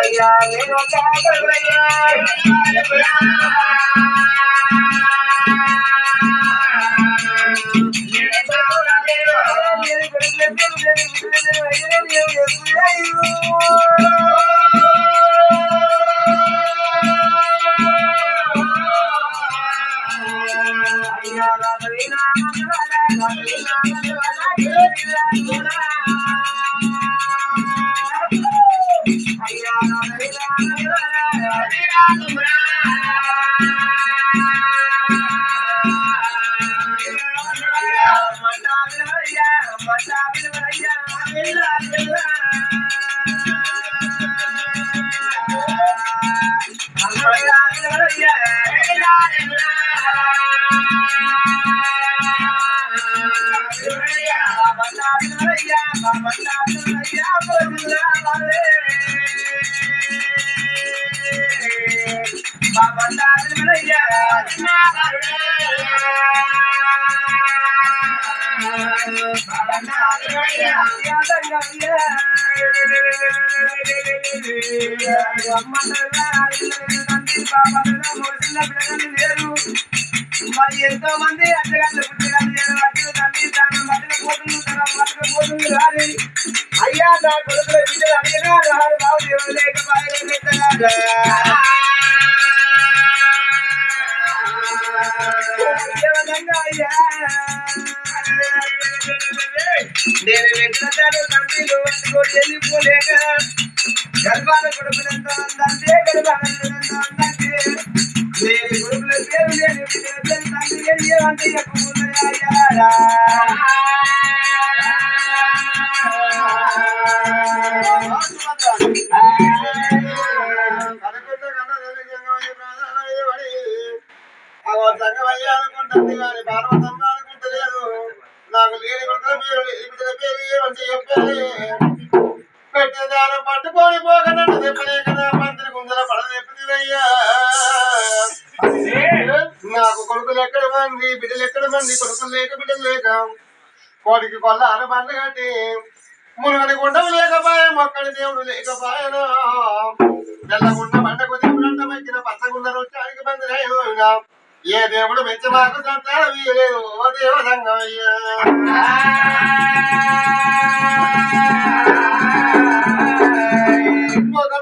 అయ్యా నేను మరి ఎంతో మంది అత్తగాళ్ళు పుట్టగాళ్ళు పట్టుకొని గర్భాల కొడుకుల పేరు తండ్రి కానీ అనుకుంటలేదు. నాకు లేని కొడుకుల పేరు లేని బిడ్డల పేరు ఏమంటే చెప్పాలి పెట్టేదారు పట్టుకొని పోకనట్టు తెప్పలేక నా పందిరి గుందల పడ తెప్పిదివయ్యా నాకు కొడుకులు ఎక్కడ మంది బిడ్డలు ఎక్కడ మంది కొడుకులు లేక బిడ్డలు లేక? కోడికి కొల్ల ఆరు బండ్లు కట్టి మునుగని గుండం లేకపాయ మొక్కడి దేవుడు లేకపాయను? తెల్లగుండ బండకు దేవుడంట మధ్యన పచ్చగుండ నృత్యానికి బందిరేయుగా ఏ దేవుడు మెచ్చి మాకు సంతానం వీయలేదు ఓ దేవ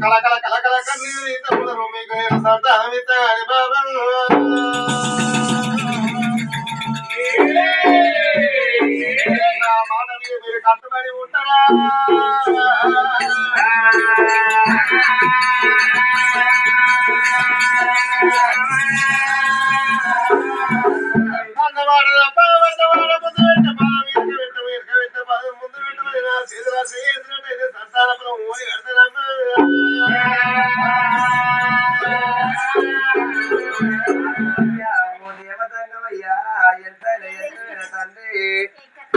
మీరు కలకల కలకల కన్నీరు మీకు నేను నా మాట మీరు కట్టుబడి ఉంటారా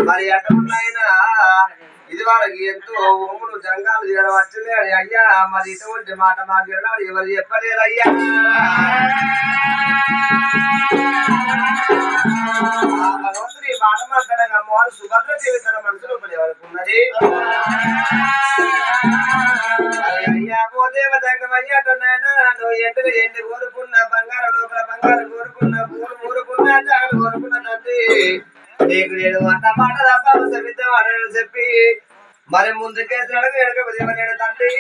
మరి అటున్నాయినా ఇది వాళ్ళకి ఎంతో ఓములు జంగాలు తీయడం అని అయ్యా. మరి ఇటువంటి మాట మాకు వెళ్ళాలి ఎవరు చెప్పలేరు అయ్యా ఆ మాట మాట్లాడగా అమ్మవారు సుభద్రదేవి తన మనసులో ఎవరికి ఉన్నది? నేను అన్న మాట తప్ప మాటలు చెప్పి మరి ముందుకేసి వెనక తండ్రి.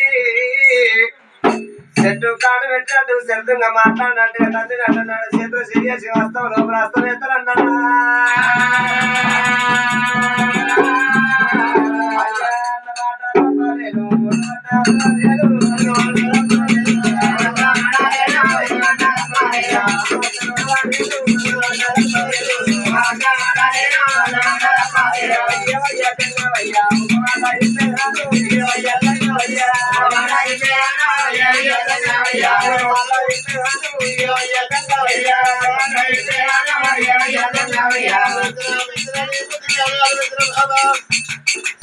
చెట్టు కాడు పెట్టినట్టు శబ్దంగా మాట్లాడినట్టుగా తండ్రి అంటున్నాడు చేతులు చేసి వస్తావు లోపల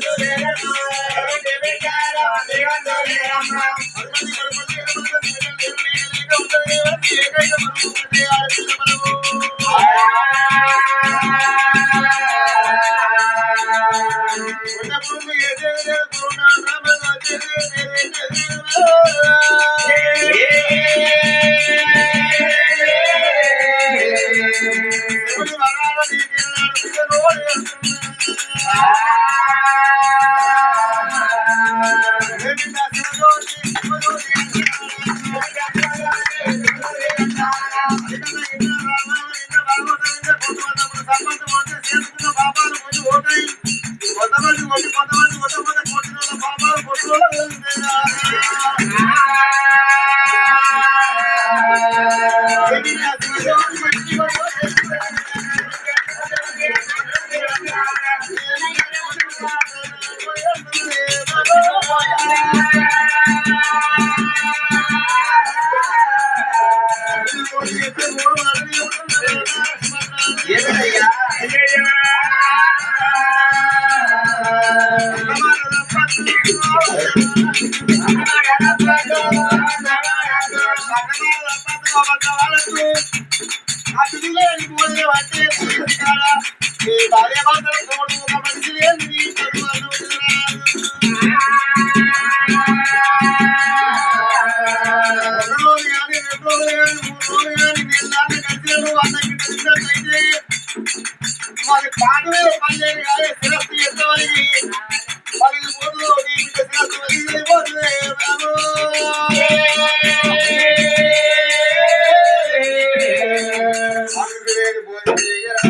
వస్తావు ఎత్తరన్నా కొంతమంది కొట్టి కొంతమంది కొంతమంది పాటలే పనిచేయదు కానీ శిరస్సు ఎత్తవలిగి yeah.